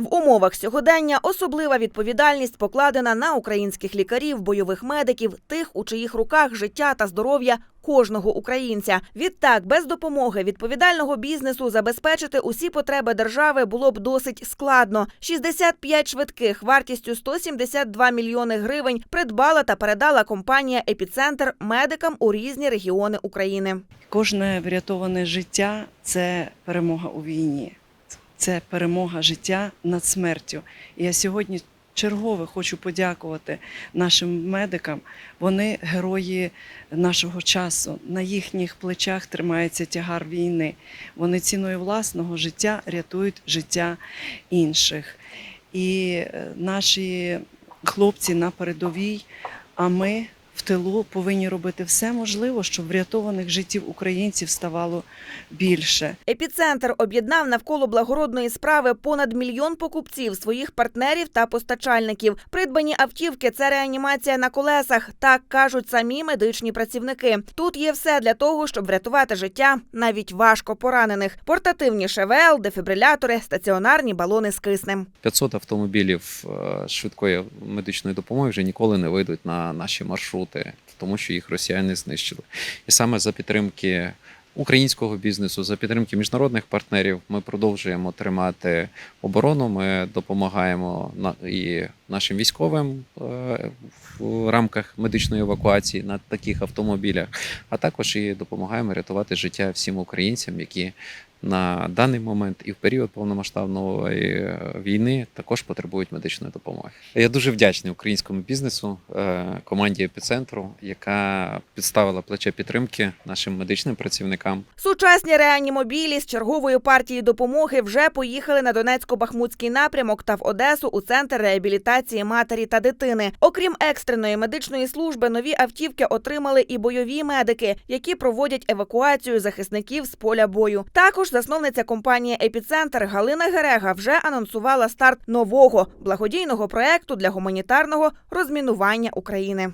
В умовах сьогодення особлива відповідальність покладена на українських лікарів, бойових медиків, тих, у чиїх руках життя та здоров'я кожного українця. Відтак, без допомоги відповідального бізнесу забезпечити усі потреби держави було б досить складно. 65 швидких вартістю 172 мільйони гривень придбала та передала компанія Епіцентр медикам у різні регіони України. Кожне врятоване життя це перемога у війні, це перемога життя над смертю. І я сьогодні чергове хочу подякувати нашим медикам. Вони герої нашого часу. На їхніх плечах тримається тягар війни. Вони ціною власного життя рятують життя інших. І е, наші хлопці на передовій, а ми в тилу повинні робити все можливе, щоб врятованих життів українців ставало більше. Епіцентр об'єднав навколо благородної справи понад мільйон покупців, своїх партнерів та постачальників. Придбані автівки це реанімація на колесах. Так кажуть самі медичні працівники. Тут є все для того, щоб врятувати життя навіть важко поранених. Портативні ШВЛ, дефібрилятори, стаціонарні балони з киснем. 500 автомобілів е, швидкої медичної допомоги вже ніколи не вийдуть на наші маршрути, тому що їх росіяни знищили. І саме за підтримки українського бізнесу, за підтримки міжнародних партнерів, ми продовжуємо тримати оборону. Ми допомагаємо і нашим військовим е, в рамках медичної евакуації на таких автомобілях, а також і допомагаємо рятувати життя всім українцям, які на даний момент і в період повномасштабної е, війни також потребують медичної допомоги. Я дуже вдячний українському бізнесу, е, команді епіцентру, яка підставила плече підтримки нашим медичним працівникам. Сучасні реанімобілі з черговою партією допомоги вже поїхали на Донецько-Бахмутський напрямок та в Одесу у центр реабілітації матері та дитини. Окрім екстреної медичної служби, нові автівки отримали і бойові медики, які проводять евакуацію захисників з поля бою. Також засновниця компанії Епіцентр Галина Герега вже анонсувала старт нового благодійного проекту для гуманітарного розмінування України.